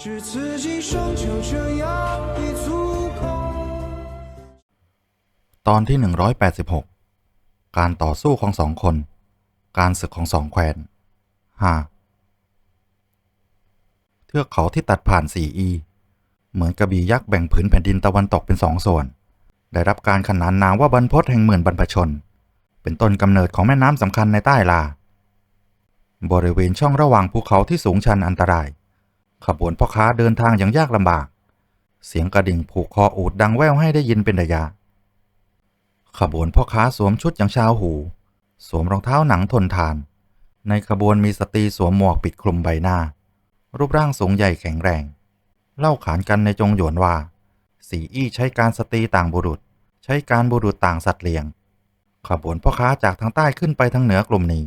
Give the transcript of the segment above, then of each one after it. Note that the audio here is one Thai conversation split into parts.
只刺激双就这样一足够。 ตอนที่ 186 การต่อสู้ของสองคน การศึกของสองแคว้นห้าเทือกเขาที่ตัดผ่านสี่อี เหมือนกระบี่ยักษ์แบ่งผืนแผ่นดินตะวันตกเป็นสองส่วน ได้รับการขนานนามว่าบรรพตแห่งหมื่นบรรพชน เป็นต้นกำเนิดของแม่น้ำสำคัญในใต้ลา บริเวณช่องระหว่างภูเขาที่สูงชันอันตราย ขบวนพ่อค้าเดินทางอย่างยากลำบาก เสียงกระดิ่งผูกคออูดดังแว่วให้ได้ยินเป็นระยะ ขบวนพ่อค้าสวมชุดอย่างชาวหู สวมรองเท้าหนังทนทาน ในขบวนมีสตรีสวมหมวกปิดคลุมใบหน้า รูปร่างสูงใหญ่แข็งแรง เล่าขานกันในจงหยวนว่า สีอี้ใช้การสตรีต่างบุรุษ ใช้การบุรุษต่างสัตว์เลี้ยง ขบวนพ่อค้าจากทางใต้ขึ้นไปทางเหนือกลุ่มนี้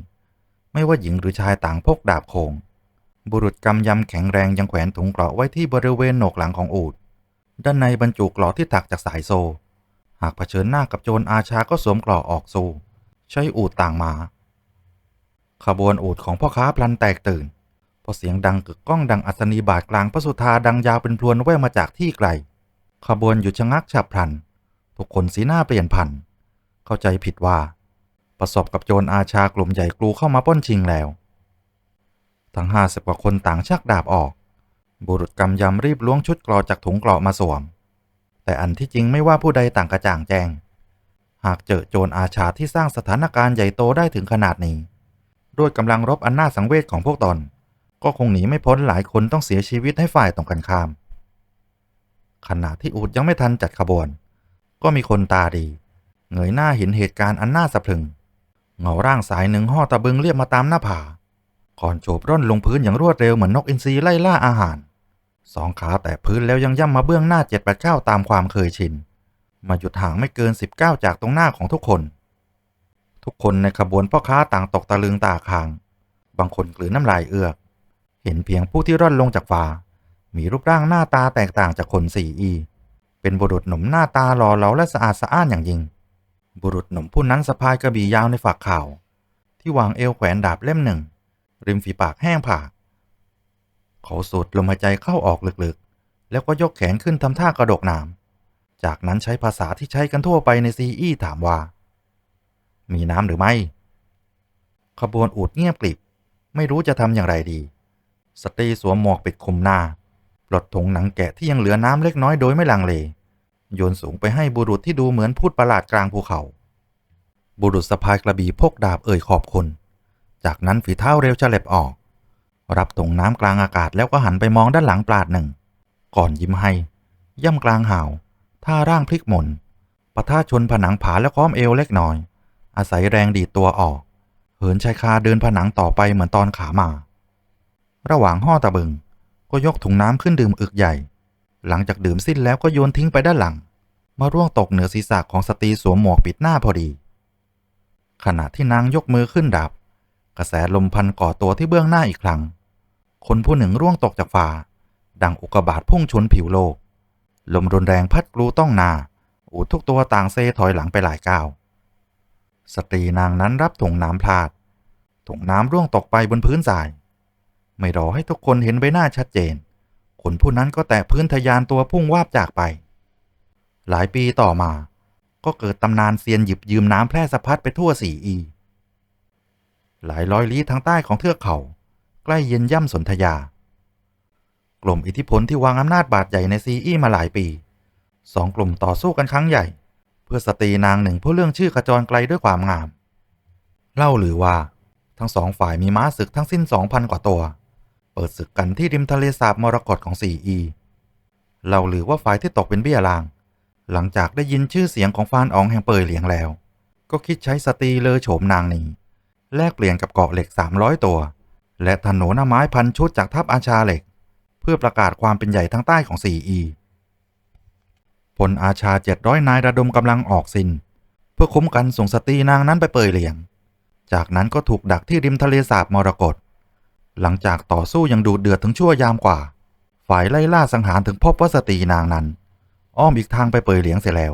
ไม่ว่าหญิงหรือชายต่างพกดาบโคง บุรุษกำยำแข็งแรงยังแขวนถุงเกราะไว้ที่บริเวณโหนกหลังของอูดด้านในบรรจุเกราะที่ถักจากสายโซ หากเผชิญหน้ากับโจรอาชาก็สวมเกราะออกสู้ใช้อูดต่างมา ขบวนอูดของพ่อค้าพลันแตกตื่นพราะเสียงดังกึกก้องดังอัศนีบาทกลางพระสุธาดังยาวเป็นพลวนแว่วมาจากที่ไกล ขบวนหยุดชะงักฉับพลัน ทุกคนสีหน้าเปลี่ยนผัน เข้าใจผิดว่า ประสบกับโจรอาชากลุ่มใหญ่กลูเข้ามาป้นชิงแล้ว ทั้งห้าสิบกว่าคนต่างชักดาบออก บุรุษกำยำรีบล้วงชุดเกราะจากถุงเกราะมาสวม แต่อันที่จริงไม่ว่าผู้ใดต่างกระจ่างแจ้ง หากเจอโจรอาชาที่สร้างสถานการณ์ใหญ่โตได้ถึงขนาดนี้ ด้วยกำลังรบอันน่าสังเวชของพวกตน ก็คงหนีไม่พ้นหลายคนต้องเสียชีวิตให้ฝ่ายตรงกันข้าม ขณะที่อูดยังไม่ทันจัดขบวน ก็มีคนตาดี เงยหน้าเห็นเหตุการณ์อันน่าสะพรึงเงาร่างสายหนึ่งห่อตะบึงเรียบมาตามหน้าผา ก่อนโฉบร่นลงพื้นอย่างรวดเร็วเหมือนนกอินทรีไล่ล่าอาหาร สองขาแตะพื้นแล้วยังย่ำมาเบื้องหน้าเจ็ดแปดเก้าตามความเคยชิน มาหยุดห่างไม่เกินสิบเก้าจากตรงหน้าของทุกคน ทุกคนในขบวนพ่อค้าต่างตกตะลึงตาค้าง บางคนกลืนน้ำลายเอือก เห็นเพียงผู้ที่ร่อนลงจากฟ้า มีรูปร่างหน้าตาแตกต่างจากคนสี่อี เป็นบุรุษหนุ่มหน้าตาหล่อเหลาและสะอาดสะอ้านอย่างยิ่ง บุรุษหนุ่มผู้นั้นสะพายกระบี่ยาวในฝักข่าว ที่วางเอวแขวนดาบเล่มหนึ่ง ริมฝีปากแห้งผากเขาสูดลมหายใจเข้าออกลึกๆ แล้วก็ยกแขนขึ้นทำท่ากระดกน้ำจากนั้นใช้ภาษาที่ใช้กันทั่วไปในซีอี้ถามว่า มีน้ำหรือไม่ ขบวนอูดเงียบกริบ ไม่รู้จะทำอย่างไรดี สตรีสวมหมวกปิดคลุมหน้า ปลดถุงหนังแกะที่ยังเหลือน้ำเล็กน้อยโดยไม่ลังเล โยนสูงไปให้บุรุษที่ดูเหมือนพูดประหลาดกลางภูเขา บุรุษสะพายกระบี่พกดาบเอ่ยขอบคุณ จากนั้นฝีเท้าเร็วจะเล็บออก รับถุงน้ำกลางอากาศแล้วก็หันไปมองด้านหลังปลาดหนึ่ง ก่อนยิ้มให้ ย่ำกลางห่าว ท่าร่างพลิกหมุนปะท่าชนผนังผาและค้อมเอวเล็กน้อย อาศัยแรงดีดตัวออก เหินชายคาเดินผนังต่อไปเหมือนตอนขามา ระหว่างห่อตะบึง ก็ยกถุงน้ำขึ้นดื่มอึกใหญ่ หลังจากดื่มสิ้นแล้วก็โยนทิ้งไปด้านหลัง มาร่วงตกเหนือศีรษะของสตรีสวมหมวกปิดหน้าพอดี ขณะที่นางยกมือขึ้นดับ กระแสลมพันก่อตัวที่เบื้องหน้าอีกครั้ง คนผู้หนึ่งร่วงตกจากฟ้า ดังอุกกาบาตพุ่งชนผิวโลก ลมรุนแรงพัดกลูต้องนา อูดทุกตัวต่างเซถอยหลังไปหลายก้าว สตรีนางนั้นรับถุงน้ำพลาด ถุงน้ำร่วงตกไปบนพื้นทราย ไม่รอให้ทุกคนเห็นใบหน้าชัดเจน คนผู้นั้นก็แตะพื้นทะยานตัวพุ่งวาบจากไป หลายปีต่อมา ก็เกิดตำนานเซียนหยิบยืมน้ำแพร่สะพัดไปทั่วสี่อี หลายร้อยลี้ทางใต้ของเทือกเขา ใกล้เย็นย่ำสนธยา กลุ่มอิทธิพลที่วางอำนาจบาดใหญ่ในซีอี้มาหลายปีสองกลุ่มต่อสู้กันครั้งใหญ่ เพื่อสตรีนางหนึ่งผู้เรื่องชื่อขจรไกลด้วยความงาม เล่าหรือว่าทั้งสองฝ่ายมีม้าศึกทั้งสิ้นสองพันกว่าตัว เปิดศึกกันที่ริมทะเลสาบมรกตของซีอีเล่าหรือว่าฝ่ายที่ตกเป็นเบี้ยลาง หลังจากได้ยินชื่อเสียงของฟานอองแห่งเปยเหลียงแล้ว ก็คิดใช้สตรีเลอโฉมนางนี้ แลกเปลี่ยนกับเกาะเหล็ก 300 ตัว และถนนไม้พันชุดจากทัพอาชาเหล็ก เพื่อประกาศความเป็นใหญ่ทั้งใต้ของ 4E พลอาชา 700 นายระดมกำลังออกสิน เพื่อคุ้มกันส่งสตรีนางนั้นไปเปยเหลียง จากนั้นก็ถูกดักที่ริมทะเลสาบมรกตหลังจากต่อสู้ยังดูเดือดถึงชั่วยามกว่า ฝ่ายไล่ล่าสังหารถึงพบว่าสตรีนางนั้น อ้อมอีกทางไปเปยเหลียงเสียแล้ว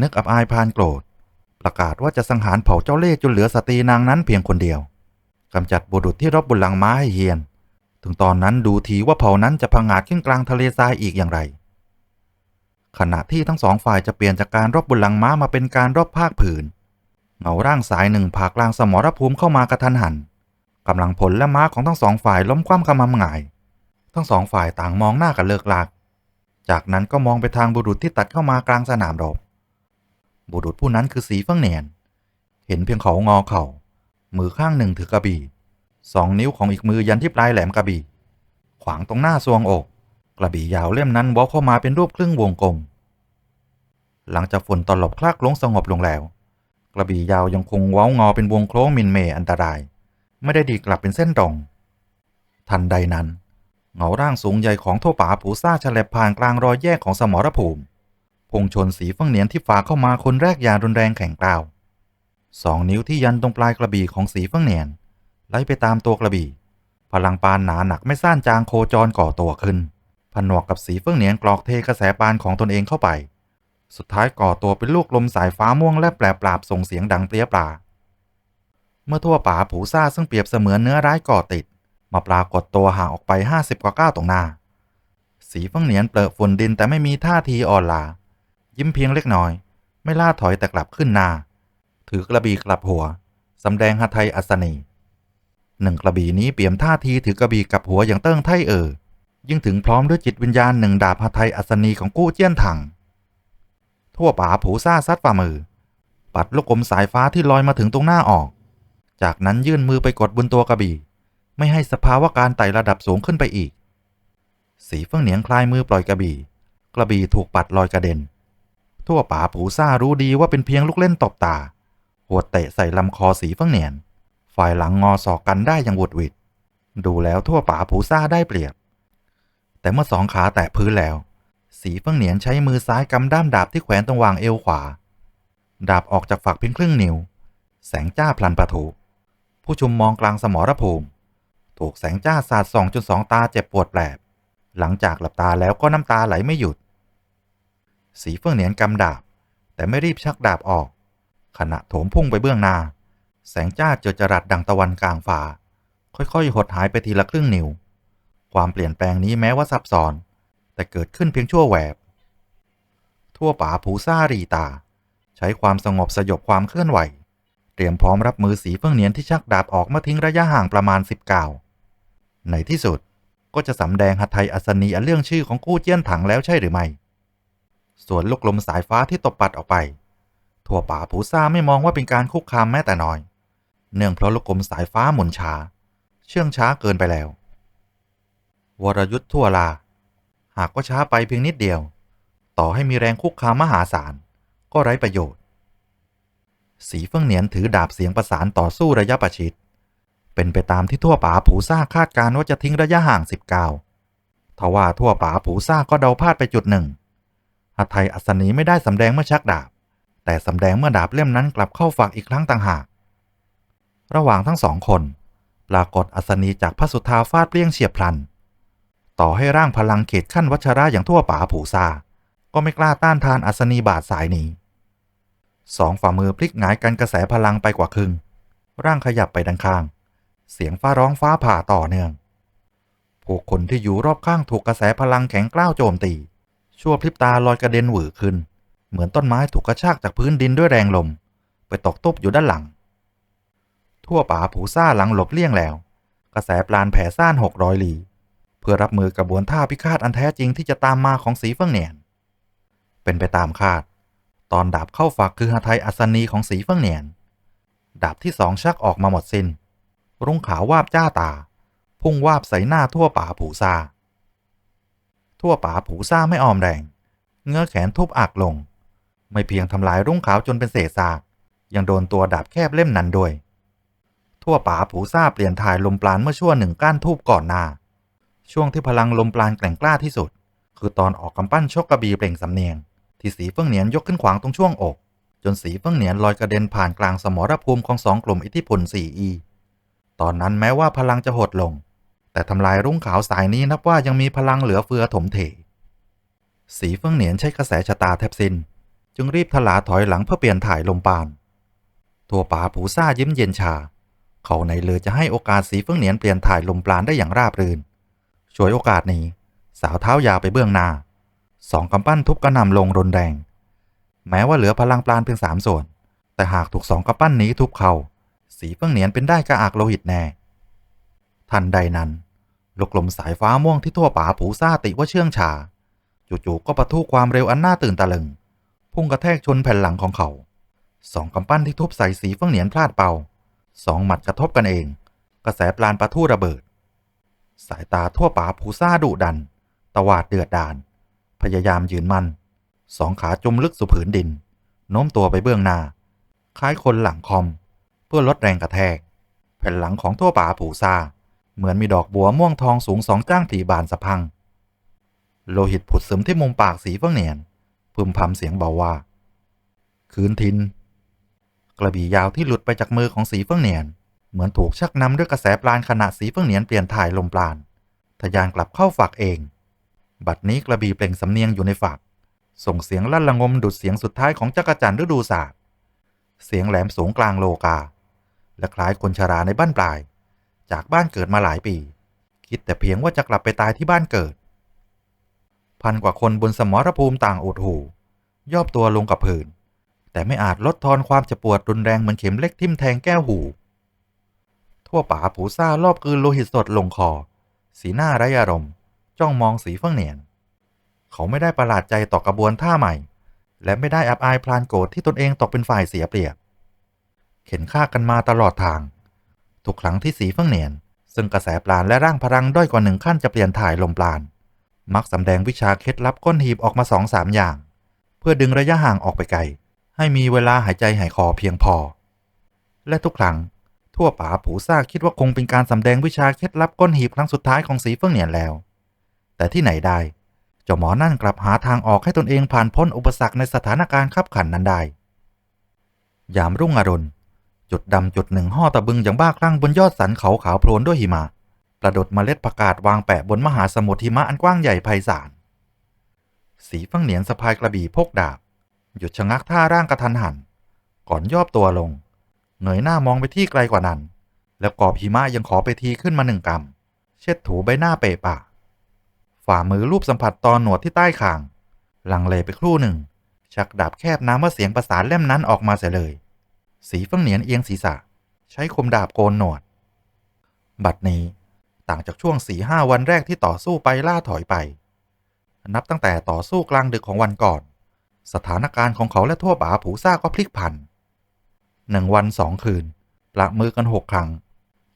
นึกอับอายพานโกรธ ประกาศว่าจะสังหารเผ่าเจ้าเล่ห์จนเหลือสตรีนางนั้นเพียงคนเดียวกำจัดบุรุษที่รบบนหลังม้าให้เฮียน ถึงตอนนั้นดูทีว่าเผ่านั้นจะพังอาจขึ้นกลางทะเลทรายอีกอย่างไร ขณะที่ทั้งสองฝ่ายจะเปลี่ยนจากการรบบนหลังม้ามาเป็นการรบภาคผืนเงาร่างสายหนึ่งผ่ากลางสมรภูมิเข้ามากระทันหันกำลังพลและม้าของทั้งสองฝ่ายล้มคว่ำขมำหงาย ทั้งสองฝ่ายต่างมองหน้ากันเลิกลาก จากนั้นก็มองไปทางบุรุษที่ตัดเข้ามากลางสนามรบ บุรุษผู้นั้นคือสีเฟื่องเนียน เห็นเพียงเขางอเข่า มือข้างหนึ่งถือกระบี่สองนิ้วของอีกมือยันที่ปลายแหลมกระบี่ ขวางตรงหน้าซวงอก กระบี่ยาวเล่มนั้นวอกเข้ามาเป็นรูปครึ่งวงกลม หลังจากฝนตลบคลากลงสงบลงแล้ว กระบี่ยาวยังคงเว้างอเป็นวงโค้งมินเมอันตราย ไม่ได้ดีกลับเป็นเส้นตรง ทันใดนั้น เงาร่างสูงใหญ่ของโทป่าผูซ่าฉลับผ่านกลางรอยแยกของสมรภูมิ พุ่งชนสีฟื่งเหนียนที่ฝากเข้ามาคนแรกอย่างรุนแรงแข็งกร้าวสองนิ้วที่ยันตรงปลายกระบี่ของสีฟื่งเหนียนไล่ไปตามตัวกระบี่ พลังปานหนาหนักไม่ซ่านจางโคจรก่อตัวขึ้น ผนวกกับสีเฟื่องเหนียนกรอกเทกระแสปานของตนเองเข้าไป สุดท้ายก่อตัวเป็นลูกลมสายฟ้าม่วงและแปรปราบส่งเสียงดังเปรี้ยปลา เมื่อทั่วป่าผูซ่าซึ่งเปรียบเสมือนเนื้อร้ายก่อติด มาปรากฏตัวห่างออกไป 50 กว่าก้าวตรงหน้า สีเฟื่องเหนียนเปลอะฝุ่นดินแต่ไม่มีท่าทีอ่อนล้า ยิ้มเพียงเล็กน้อย ไม่ล่าถอยแต่กลับขึ้นนา ถือกระบี่กลับหัวสำแดงหทัยอัศนีหนึ่งกระบี่นี้เปี่ยมท่าทีถือกระบี่กับหัวอย่างเติ้งไทเออยิ่งถึงพร้อมด้วยจิตวิญญาณหนึ่งดาบหทัยอัศนีของกู้เจี้ยนถัง ทั่วป่าผูซ่าซัดฝ่ามือ ปัดลูกกลมสายฟ้าที่ลอยมาถึงตรงหน้าออก จากนั้นยื่นมือไปกดบนตัวกระบี่ ไม่ให้สภาวะการไต่ระดับสูงขึ้นไปอีก สีเฟื่องเหนียงคลายมือปล่อยกระบี่ กระบี่ถูกปัดลอยกระเด็น ทั่วป่าผูซ่ารู้ดีว่าเป็นเพียงลูกเล่นตบตา หัวเตะใส่ลำคอสีเฟื่องเหนียน ฝ่ายหลังงอศอกกันได้อย่างหวุดหวิด ดูแล้วทั่วป่าผูซ่าได้เปรียบ แต่เมื่อสองขาแตะพื้นแล้ว สีเฟื่องเหนียนใช้มือซ้ายกำด้ามดาบที่แขวนตรงวางเอวขวา ดาบออกจากฝักเพียงครึ่งนิ้ว แสงจ้าพลันประทุผู้ชุมมองกลางสมรภูมิ ถูกแสงจ้าสาดส่องจนสองตาเจ็บปวดแปลบ หลังจากหลับตาแล้วก็น้ำตาไหลไม่หยุด สีเฟื่องเหนียนกำดาบ แต่ไม่รีบชักดาบออก ขณะโถมพุ่งไปเบื้องหน้า แสงจ้าเจอจรัสดังตะวันกลางฝ่า ค่อยๆ หดหายไปทีละครึ่งนิ้ว ความเปลี่ยนแปลงนี้แม้ว่าซับซ้อน แต่เกิดขึ้นเพียงชั่วแวบ ทั่วป่าผูซ่ารีตา ใช้ความสงบสยบความเคลื่อนไหว เตรียมพร้อมรับมือสีเฟื่องเหนียนที่ชักดาบออกมาทิ้งระยะห่างประมาณสิบก้าวในที่สุดก็จะสำแดงหัตไทยอัศนีอันเรื่องชื่อของกู้เจี้ยนถังแล้วใช่หรือไม่ ส่วนลูกลมสายฟ้าที่ตบปัดออกไปทั่วป่าผูซ่าไม่มองว่าเป็นการคุกคามแม้แต่น้อย เนื่องเพราะลูกกลมสายฟ้าหมุนช้า เชื่องช้าเกินไปแล้ว วรยุทธ์ทั่วลา หากว่าช้าไปเพียงนิดเดียว ต่อให้มีแรงคุกคามมหาศาล ก็ไร้ประโยชน์ สีเฟื่องเหนียนถือดาบเสียงประสานต่อสู้ระยะประชิด เป็นไปตามที่ทั่วป่าผูซ่าคาดการณ์ว่าจะทิ้งระยะห่างสิบก้าวทว่าทั่วป่าผูซ่าก็เดาพลาดไปจุดหนึ่ง หัตไทยอัศนีไม่ได้สำแดงเมื่อชักดาบ แต่สำแดงเมื่อดาบเล่มนั้นกลับเข้าฝักอีกครั้งต่างหาก ระหว่างทั้งสองคน ปรากฏอัศนีจากพระสุธาฟาดเปรี้ยงเฉียบพลัน ต่อให้ร่างพลังเขตขั้นวัชระอย่างทั่วป่าผูซา ก็ไม่กล้าต้านทานอัศนีบาดสายนี้สองฝ่ามือพลิกหงายกันกระแสพลังไปกว่าครึ่ง ร่างขยับไปด้านข้าง เสียงฟ้าร้องฟ้าผ่าต่อเนื่องผู้คนที่อยู่รอบข้างถูกกระแสพลังแข็งกล้าวโจมตี ชั่วพริบตาลอยกระเด็นหวือขึ้น เหมือนต้นไม้ถูกกระชากจากพื้นดินด้วยแรงลม ไปตกตุบอยู่ด้านหลัง ทั่วป่าผูซ่าหลังหลบเลี่ยงแล้ว กระแสปลานแผ่ซ่านหกร้อยลี เพื่อรับมือกระบวนท่าพิฆาตอันแท้จริงที่จะตามมาของสีเฟื่องเหนียน เป็นไปตามคาด ตอนดาบเข้าฝักคือหาไทยอัศนีของสีเฟื่องเหนียน ดาบที่สองชักออกมาหมดสิน้น รุ่งขาววาบจ้าตา พุ่งวาบใส่หน้าทั่วป่าผูซา ทั่วป่าผูซาไม่ออมแรง เงื้อแขนทุบอักลง ไม่เพียงทำลายรุ่งขาวจนเป็นเศษซาก ยังโดนตัวดาบแคบเล่มนั้นด้วย ทั่วป่าผูซาเปลี่ยนถ่ายลมปราณเมื่อชั่วหนึ่งก้านทูบก่อนหน้า ช่วงที่พลังลมปราณแกร่งกล้าที่สุด คือตอนออกกำปั้นชกกระบี่เปล่งสำเนียง ที่สีเฟื่องเหนียนยกขึ้นขวางตรงช่วงอก จนสีเฟื่องเหนียนลอยกระเด็นผ่านกลางสมรภูมิของสองกลุ่มอิทธิพล 4E ตอนนั้นแม้ว่าพลังจะหดลง แต่ทำลายรุ่งขาวสายนี้นับว่ายังมีพลังเหลือเฟือถมเถสีเฟื่องเหนียนใช้กระแสชะตาแทบสิน้น จึงรีบทลาถอยหลังเพื่อเปลี่ยนถ่ายลมปานทั่วป่าผูซ่ายิ้มเย็นชา เขาในเลยจะให้โอกาสสีเฟื่องเหนียนเปลี่ยนถ่ายลมปราณได้อย่างราบรื่นช่วยโอกาสนี้ สาวเท้ายาวไปเบื้องหน้าสองกำปั้นทุบกระหน่ำลงรุนแรง แม้ว่าเหลือพลังปราณเพียงสามส่วน แต่หากถูกสองกำปั้นนี้ทุบเขา สีเฟื่องเหนียนเป็นได้กระอักโลหิตแน่ ทันใดนั้น ลูกลมสายฟ้าม่วงที่ทั่วป่าผูซาติว่าเชื่องชา จู่ๆก็ประทุความเร็วอันน่าตื่นตะลึง พุ่งกระแทกชนแผ่นหลังของเขาสองกำปั้นที่ทุบใส่สีเฟื่องเหนียนพลาดเป่าสองหมัดกระทบกันเอง กระแสปราณประทุระเบิด สายตาทั่วป่าผูซาดุดัน ตวาดเดือดดาน พยายามยืนมั่นสองขาจมลึกสู่ผืนดินโน้มตัวไปเบื้องหน้า คล้ายคนหลังคอม เพื่อลดแรงกระแทก แผ่นหลังของทั่วป่าผูซา เหมือนมีดอกบัวม่วงทองสูงสองจ้างผีบานสะพัง โลหิตผุดซึมที่มุมปากสีเฟื่องเนียนพึมพำเสียงเบาว่า คืนทิน กระบี่ยาวที่หลุดไปจากมือของสีเฟื่องเนียน เหมือนถูกชักนำด้วยกระแสปราณขณะสีเฟื่องเนียนเปลี่ยนถ่ายลมปราณทะยานกลับเข้าฝักเอง บัดนี้กระบี่เปล่งสำเนียงอยู่ในฝัก ส่งเสียงลั่นระงมดุดเสียงสุดท้ายของจักรจันทร์ฤดูศาสตร์ เสียงแหลมสูงกลางโลกา และคล้ายคนชราในบ้านปลาย จากบ้านเกิดมาหลายปี คิดแต่เพียงว่าจะกลับไปตายที่บ้านเกิด พันกว่าคนบนสมรภูมิต่างอดหูย่อบตัวลงกับพื้นแต่ไม่อาจลดทอนความเจ็บปวดรุนแรงเหมือนเข็มเล็กทิ่มแทงแก้วหู ทั่วป่าผูซ่ารอบกืนโลหิตสดลงคอ สีหน้าไร้อารมณ์ จ้องมองสีเฟื่องเหนียน เขาไม่ได้ประหลาดใจต่อกระบวนท่าใหม่ และไม่ได้อับอายพลานโกรธที่ตนเองตกเป็นฝ่ายเสียเปรียบ เข็นฆ่ากันมาตลอดทาง ทุกครั้งที่สีเฟื่องเหนียน ซึ่งกระแสปราณและร่างพลังด้อยกว่าหนึ่งขั้นจะเปลี่ยนถ่ายลมปราณมักสำแดงวิชาเคล็ดลับก้นหีบออกมาสองสามอย่าง เพื่อดึงระยะห่างออกไปไกล ให้มีเวลาหายใจหายคอเพียงพอ และทุกครั้ง ทั่วป่าผูซ่าคิดว่าคงเป็นการสำแดงวิชาเคล็ดลับก้นหีบครั้งสุดท้ายของสีเฟื่องเหนียนแล้ว แต่ที่ไหนได้เจ้าหมอนั่นกลับหาทางออกให้ตนเองผ่านพ้นอุปสรรคในสถานการณ์ขับขันนั้นได้ยามรุ่งอรุณ จุดดำจุดหนึ่งห่อตะบึงอย่างบ้าคลั่งบนยอดสันเขาขาวโพลนด้วยหิมะประดดเมล็ดผักกาดวางแปะบนมหาสมุทรหิมะอันกว้างใหญ่ไพศาล สีฟังเหนียนสะพายกระบี่พกดาบ หยุดชะงักท่าร่างกระทันหัน ก่อนย่อตัวลงเงยหน้ามองไปที่ไกลกว่านั้น แล้วกอบหิมะยังขอไปทีขึ้นมาหนึ่งกำเช็ดถูใบหน้าเปะปะฝ่ามือรูปสัมผัสตอนหนวดที่ใต้คาง ลังเลไปครู่หนึ่ง ชักดาบแคบน้ำว่าเสียงประสานเล่มนั้นออกมาเสียเลย สีฟังเหนียนเอียงศีรษะ ใช้คมดาบโกนหนวด บัดนี้ต่างจากช่วงสี่ห้าวันแรกที่ต่อสู้ไปล่าถอยไป นับตั้งแต่ต่อสู้กลางดึกของวันก่อน สถานการณ์ของเขาและทั่วป่าผูซ่าก็พลิกผันหนึ่งวันสองคืนประมือกันหกครั้ง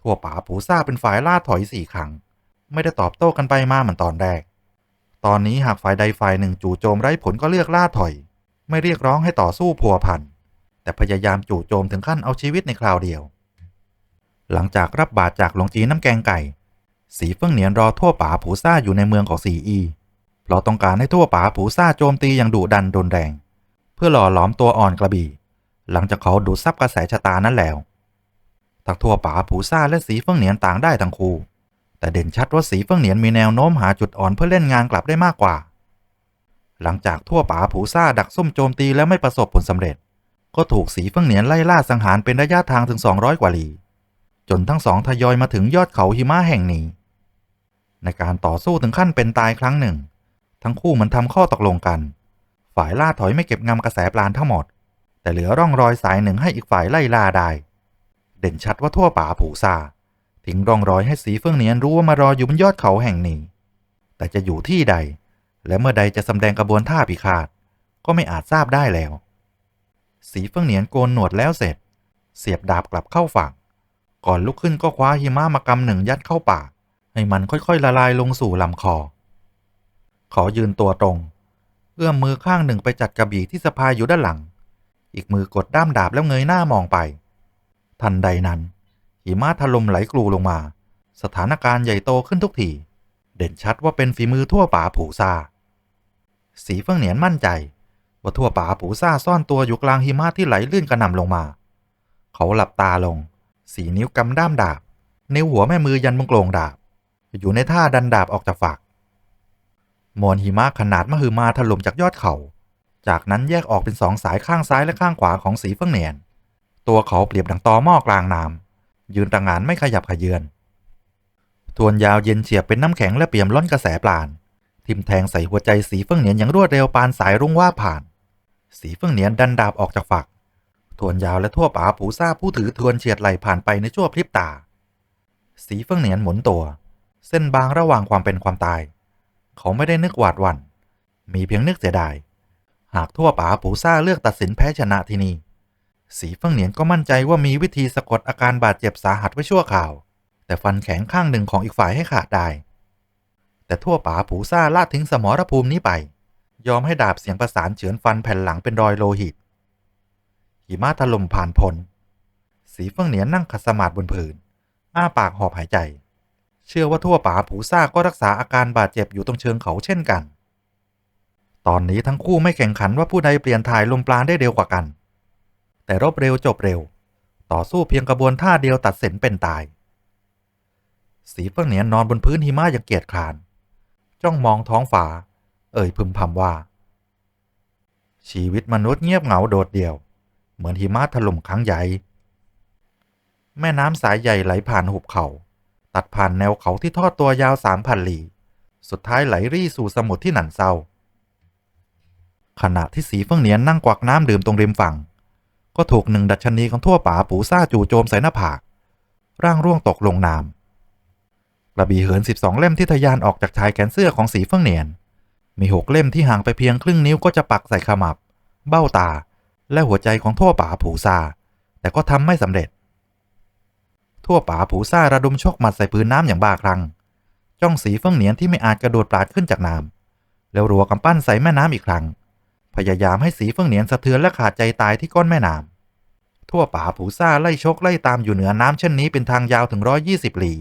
ทั่วป่าผูซ่าเป็นฝ่ายล่าถอยสี่ครั้ง ไม่ได้ตอบโต้กันไปมาเหมือนตอนแรก ตอนนี้หากฝ่ายใดฝ่ายหนึ่งจู่โจมไร้ผลก็เลือกล่าถอย ไม่เรียกร้องให้ต่อสู้พัวพัน แต่พยายามจู่โจมถึงขั้นเอาชีวิตในคราวเดียว หลังจากรับบาดจากหลวงจีน้ำแกงไก่ สีเฟื่องเหนียนรอทั่วป่าผูซ่าอยู่ในเมืองของสีอีเพราะต้องการให้ทั่วป่าผูซ่าโจมตีอย่างดุดันรุนแรง เพื่อหล่อหลอมตัวอ่อนกระบี่ หลังจากเขาดูดซับกระแสชะตานั้นแล้วทั้งทั่วป่าผูซ่าและสีเฟื่องเหนียนต่างได้ทั้งคู่แต่เด่นชัดว่าสีเฟื่องเหนียนมีแนวโน้มหาจุดอ่อนเพื่อเล่นงานกลับได้มากกว่า หลังจากทั่วป่าผูซ่าดักซุ่มโจมตีแล้วไม่ประสบผลสำเร็จ ก็ถูกสีเฟืองเหนียนไล่ล่าสังหารเป็นระยะทางถึง 200 กว่าลี้ จนทั้งสองทยอยมาถึงยอดเขาหิมะแห่งนี้ ในการต่อสู้ถึงขั้นเป็นตายครั้งหนึ่ง ทั้งคู่มือนทำข้อตกลงกัน ฝ่ายล่าถอยไม่เก็บงำกระแสปลานทั้งหมด แต่เหลือร่องรอยสายหนึ่งให้อีกฝ่ายไล่ล่าได้ เด่นชัดว่าทั่วป่าผูซาทิ้งร่องรอยให้สีเฟื่องเนียนรู้ว่ามารออยู่บนยอดเขาแห่งนี้ แต่จะอยู่ที่ใด และเมื่อใดจะสำแดงกระบวนท่าพิฆาต ก็ไม่อาจทราบได้แล้ว สีเฟื่องเหนียนโกนหนวดแล้วเสร็จ เสียบดาบกลับเข้าฝั่ง ก่อนลุกขึ้นก็คว้าหิมะมากำหนึ่งยัดเข้าปาก ให้มันค่อยๆละลายลงสู่ลำคอขายืนตัวตรง เอื้อมมือข้างหนึ่งไปจัดกระบี่ที่สะพายอยู่ด้านหลัง อีกมือกดด้ามดาบแล้วเงยหน้ามองไป ทันใดนั้น หิมะถล่มไหลกลูลงมา สถานการณ์ใหญ่โตขึ้นทุกทีเด่นชัดว่าเป็นฝีมือทั่วป่าผูซาสีเฟื่องเหนียนมั่นใจ ว่าทั่วป่าผูซาซ่อนตัวอยู่กลางหิมะที่ไหลลื่นกระหน่ำลงมา เขาหลับตาลง สีนิ้วกำด้ามดาบ นิ้วหัวแม่มือยันบงโกลงดาบ อยู่ในท่าดันดาบออกจากฝักมวลหิมะขนาดมหึมาถล่มจากยอดเขา จากนั้นแยกออกเป็นสองสายข้างซ้ายและข้างขวาของสีเฟื่องเหนียน ตัวเขาเปรียบดังตอหม้อกลางน้ำยืนตระหงานไม่ขยับขยือนทวนยาวเย็นเฉียบเป็นน้ำแข็งและเปี่ยมล้นกระแสปราณทิมแทงใส่หัวใจสีเฟื่องเหนียนอย่างรวดเร็วปานสายรุ่งว่าผ่าน สีเฟื่องเหนียนดันดาบออกจากฝัก ทวนยาวและทั่วป๋าผูซ่าผู้ถือทวนเฉียดไหลผ่านไปในชั่วพริบตา สีเฟื่องเหนียนหมุนตัว เส้นบางระหว่างความเป็นความตาย เขาไม่ได้นึกหวาดหวัน่น มีเพียงนึกเสียดาย หากทั่วป๋าผูซ่าเลือกตัดสินแพ้ชนะที่นี่ สีเฟื่องเหนียนก็มั่นใจว่ามีวิธีสะกดอาการบาดเจ็บสาหัสไว้ชั่วข่าว แต่ฟันแข็งข้างหนึ่งของอีกฝ่ายให้ขาดได้ แต่ทั่วป๋าผูซ่าลาดทิ้งสมรภูมินี้ไป ยอมให้ดาบเสียงประสานเฉือนฟันแผ่นหลังเป็นรอยโลหิต หิมะถล่มผ่านพล สีเฟื่องเหนียนนั่งขัดสมาธิบนผืน อ้าปากหอบหายใจ เชื่อว่าทั่วป๋าผูซ่าก็รักษาอาการบาดเจ็บอยู่ตรงเชิงเขาเช่นกัน ตอนนี้ทั้งคู่ไม่แข่งขันว่าผู้ใดเปลี่ยนถ่ายลมปราณได้เร็วกว่ากัน แต่รบเร็วจบเร็ว ต่อสู้เพียงกระบวนท่าเดียวตัดสินเป็นตาย สีเฟื่องเหนียนนอนบนพื้นหิมะอย่างเกียจคร้าน จ้องมองท้องฟ้า เอ่ยพึมพำว่า ชีวิตมนุษย์เงียบเหงาโดดเดี่ยว เหมือนหิมะถล่มครั้งใหญ่ แม่น้ำสายใหญ่ไหลผ่านหุบเขา ตัดผ่านแนวเขาที่ทอดตัวยาวสามพันลี สุดท้ายไหลรี่สู่สมุทรที่หนันเศร้าขณะที่สีเฟื่องเหนียนนั่งกวักน้ำดื่มตรงริมฝั่ง ก็ถูกหนึ่งดัชนีของทั่วป่าปูซ่าจู่โจมใส่หน้าผาก ร่างร่วงตกลงน้ำกระบี่เหิน12เล่มที่ทะยานออกจากชายแขนเสื้อของสีเฟื่องเหนียน มีหกเล่มที่ห่างไปเพียงครึ่งนิ้วก็จะปักใส่ขมับ เบ้าตา และหัวใจของทั่วป่าผูซาแต่ก็ทำไม่สำเร็จ ทั่วป่าผูซาระดมชกหมัดใส่พื้นน้ำอย่างบ้าคลั่งจ้องสีเฟื่องเหนียนที่ไม่อาจกระโดดปราดขึ้นจากน้ำแล้วรัวกำปั้นใส่แม่น้ำอีกครั้ง พยายามให้สีเฟื่องเหนียนสะเทือนและขาดใจตายที่ก้นแม่น้ำทั่วป่าผูซาไล่ชกไล่ตามอยู่เหนือน้ำเช่นนี้เป็นทางยาวถึงร้อยยี่สิบลี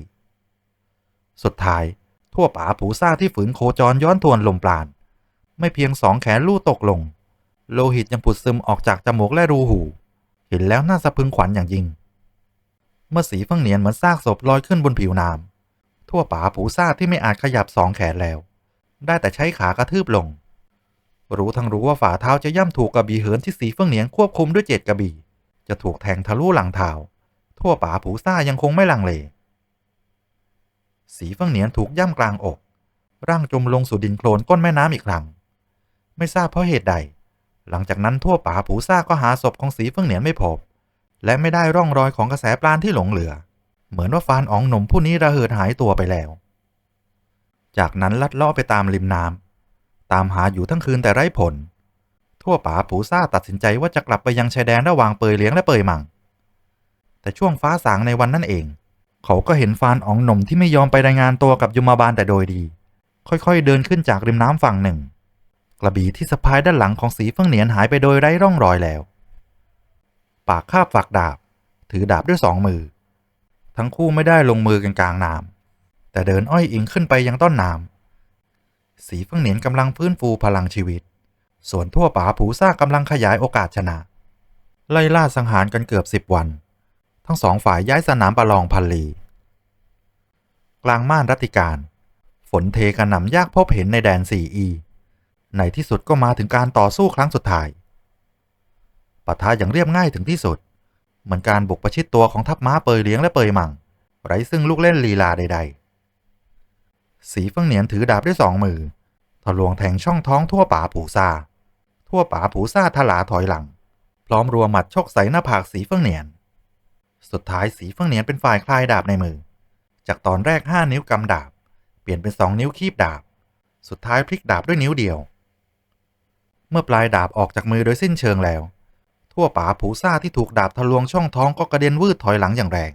สุดท้าย ทั่วป่าผูซ่าที่ฝืนโคจรย้อนทวนลมปราณไม่เพียงสองแขนลู่ตกลง โลหิตยังผุดซึมออกจากจมูกและรูหู เห็นแล้วน่าสะพึงขวัญอย่างยิ่ง เมื่อสีเฟื่องเหนียนเหมือนซากศพลอยขึ้นบนผิวน้ำทั่วป่าผูซ่าที่ไม่อาจขยับสองแขนแล้ว ได้แต่ใช้ขากระทืบลง รู้ทั้งรู้ว่าฝ่าเท้าจะย่ำถูกกระบี่เหินที่สีเฟื่องเหนียนควบคุมด้วยเจ็ดกระบี่ จะถูกแทงทะลุหลังเท้าทั่วป่าผูซ่ายังคงไม่ลังเล สีฟื่งเหนียนถูกย่ำกลางอก ร่างจมลงสู่ดินโคลนก้นแม่น้ำอีกครั้ง ไม่ทราบเพราะเหตุใด หลังจากนั้นทั่วป่าผูซ่าก็หาศพของสีฟื่งเหนียนไม่พบ และไม่ได้ร่องรอยของกระแสปราณที่หลงเหลือ เหมือนว่าฟานอ๋องหนุ่มผู้นี้ระเหิดหายตัวไปแล้ว จากนั้นลัดเลาะไปตามริมน้ำตามหาอยู่ทั้งคืนแต่ไร้ผล ทั่วป่าผูซ่าตัดสินใจว่าจะกลับไปยังชายแดนระหว่างเปยเลี้ยงและเปยมัง แต่ช่วงฟ้าสางในวันนั้นเอง เขาก็เห็นฟานอ๋องหนุ่มที่ไม่ยอมไปรายงานตัวกับยมบาลแต่โดยดี ค่อยๆเดินขึ้นจากริมน้ำฝั่งหนึ่ง กระบี่ที่สะพายด้านหลังของสีเฟืองเหนียนหายไปโดยไร้ร่องรอยแล้ว ปากคาบฝักดาบ ถือดาบด้วยสองมือ ทั้งคู่ไม่ได้ลงมือกันกลางน้ำแต่เดินอ้อยอิงขึ้นไปยังต้นน้ำสีเฟืองเหนียนกำลังฟื้นฟูพลังชีวิต ส่วนทั่วป่าผูซ่ากำลังขยายโอกาสชนะ ไล่ล่าสังหารกันเกือบสิบวัน ทั้งสองฝ่ายย้ายสนามประลองพันลี กลางม่านรัติการ ฝนเทกระหน่ำยากพบเห็นในแดนสี่อีในที่สุดก็มาถึงการต่อสู้ครั้งสุดท้ายปะทะอย่างเรียบง่ายถึงที่สุด เหมือนการบุกประชิดตัวของทัพม้าเปยเลี้ยงและเปยมัง ไร้ซึ่งลูกเล่นลีลาใด ๆ สีเฟืองเหนียนถือดาบด้วยสองมือทะลวงแทงช่องท้องทั่วป่าผูซาทั่วป่าผูซาทลาถอยหลัง พร้อมรัวหมัดชกใส่หน้าผากสีเฟืองเหนียน สุดท้ายสีฟื่องเหนียนเป็นฝ่ายคลายดาบในมือ จากตอนแรกห้านิ้วกำดาบ เปลี่ยนเป็นสองนิ้วคีบดาบ สุดท้ายพลิกดาบด้วยนิ้วเดียว เมื่อปลายดาบออกจากมือโดยสิ้นเชิงแล้ว ทั่วป่าผูซ่าที่ถูกดาบทะลวงช่องท้องก็กระเด็นวืดถอยหลังอย่างแรง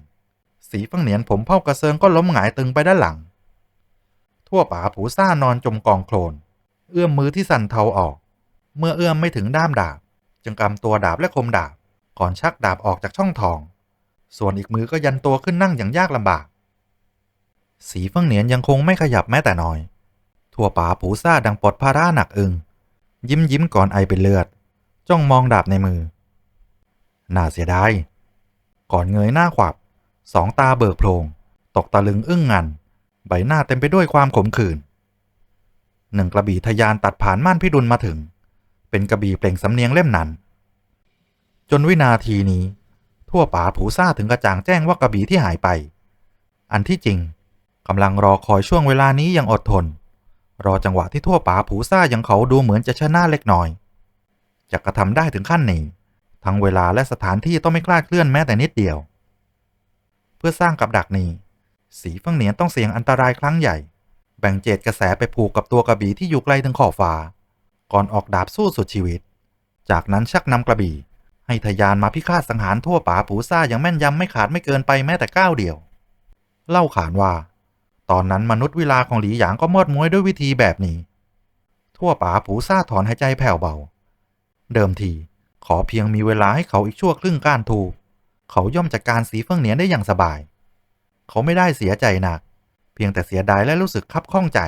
สีฟื่องเหนียนผมเผ้ากระเซิงก็ล้มหงายตึงไปด้านหลัง ทั่วป่าผูซ่านอนจมกองโคลน เอื้อมมือที่สั่นเทาออก เมื่อเอื้อมไม่ถึงด้ามดาบ จึงกำตัวดาบและคมดาบ ก่อนชักดาบออกจากช่องทอง ส่วนอีกมือก็ยันตัวขึ้นนั่งอย่างยากลำบาก สีเฟื่องเหนียนยังคงไม่ขยับแม้แต่น้อย ทั่วป่าผูซ่าดังปลดภาระหนักอึง ยิ้มยิ้มก่อนไอเป็นเลือด จ้องมองดาบในมือ น่าเสียดาย ก่อนเงยหน้าขวับ สองตาเบิกโพลงตกตะลึงอึ้งงัน ใบหน้าเต็มไปด้วยความขมขื่นหนึ่งกระบี่ทะยานตัดผ่านม่านพิดุลมาถึง เป็นกระบี่เปล่งสำเนียงเล่มนั้น จนวินาทีนี้ ทั่วป่าผูซ่าถึงกระจ่างแจ้งว่ากระบี่ที่หายไป อันที่จริงกำลังรอคอยช่วงเวลานี้อย่างอดทน รอจังหวะที่ทั่วป่าผูซ่าอย่างเขาดูเหมือนจะชนะเล็กน้อย จะกระทำได้ถึงขั้นนี้ทั้งเวลาและสถานที่ต้องไม่คลาดเคลื่อนแม้แต่นิดเดียว เพื่อสร้างกับดักนี้ สีเฟิงเหนียนต้องเสี่ยงอันตรายครั้งใหญ่ แบ่งเจตกระแสไปผูกกับตัวกระบี่ที่อยู่ไกลถึงขอบฟ้า ก่อนออกดาบสู้สุดชีวิต จากนั้นชักนำกระบี่ ให้ทะยานมาพิฆาตสังหารทั่วป่าผูซ่าอย่างแม่นยำไม่ขาดไม่เกินไปแม้แต่ก้าวเดียว เล่าขานว่า ตอนนั้นมนุษย์เวลาของหลีหยางก็มอดมวยด้วยวิธีแบบนี้ ทั่วป่าผูซ่าถอนหายใจแผ่วเบา เดิมทีขอเพียงมีเวลาให้เขาอีกชั่วครึ่งก้านทูเขาย่อมจัดการสีเฟิงเหนียนได้อย่างสบาย เขาไม่ได้เสียใจหนัก เพียงแต่เสียดายและรู้สึกคับข้องใจ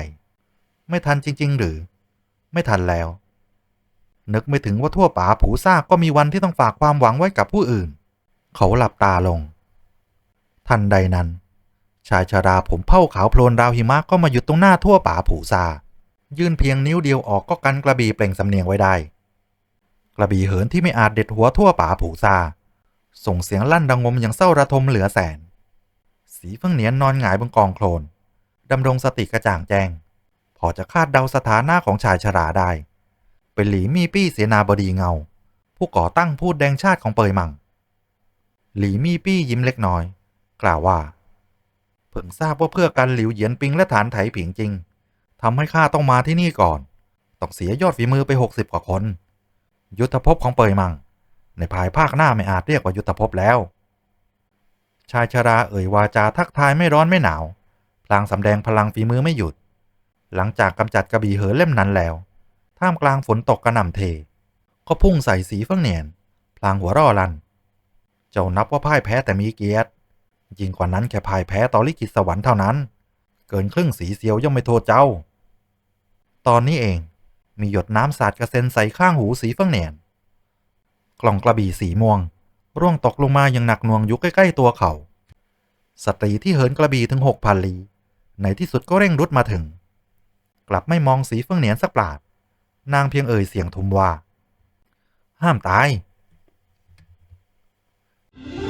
ไม่ทันจริง ๆ หรือ ไม่ทันแล้ว นึกไม่ถึงว่าทั่วป่าผูซาก็มีวันที่ต้องฝากความหวังไว้กับผู้อื่น เขาหลับตาลง ทันใดนั้น ชายชาราผมเผ้าขาวโพลนราวหิมะก็มาหยุดตรงหน้าทั่วป่าผูซา ยื่นเพียงนิ้วเดียวออกก็กันกระบี่เปล่งสำเนียงไว้ได้ กระบี่เหินที่ไม่อาจเด็ดหัวทั่วป่าผูซา ส่งเสียงลั่นดังงมอย่างเศร้าระทมเหลือแสน สีเฟิงเนียนนอนหงายบนกองโคลนดำรงสติกระจ่างแจ้ง พอจะคาดเดาสถานะของชายชราได้ เป็นหลีมี่ปี้เสนาบดีเงา ผู้ก่อตั้งพูดแดงชาติของเปยมัง หลีมี่ปี้ยิ้มเล็กน้อย กล่าวว่า เพิ่งทราบว่าเพื่อกันหลิวเหยียนปิงและฐานไถผิงจริงทำให้ข้าต้องมาที่นี่ก่อน ต้องเสียยอดฝีมือไปหกสิบกว่าคน ยุทธภพของเปยมัง ในภายภาคหน้าไม่อาจเรียกว่ายุทธภพแล้ว ชายชราเอ่ยวาจาทักทายไม่ร้อนไม่หนาว พลางสำแดงพลังฝีมือไม่หยุดหลังจากกำจัดกระบี่เหินเล่มนั้นแล้ว ท่ามกลางฝนตกกระหน่ำเท ก็พุ่งใส่สีเฟื่องเนียน พลางหัวร่อลัน เจ้านับว่าพ่ายแพ้แต่มีเกียรติ ยิ่งกว่านั้นแค่พ่ายแพ้ต่อลิขิตสวรรค์เท่านั้น เกินครึ่งสีเสียวย่อมไม่โทษเจ้า ตอนนี้เองมีหยดน้ำสาดกระเซ็นใส่ข้างหูสีเฟื่องเนียน กล่องกระบี่สีม่วง ร่วงตกลงมาอย่างหนักหน่วงอยู่ใกล้ๆตัวเขา สตรีที่เหินกระบี่ถึงหกพันลีในที่สุดก็เร่งรุดมาถึง กลับไม่มองสีเฟื่องเหนียนสักปราด นางเพียงเอ่ยเสียงทุมว่า ห้ามตาย you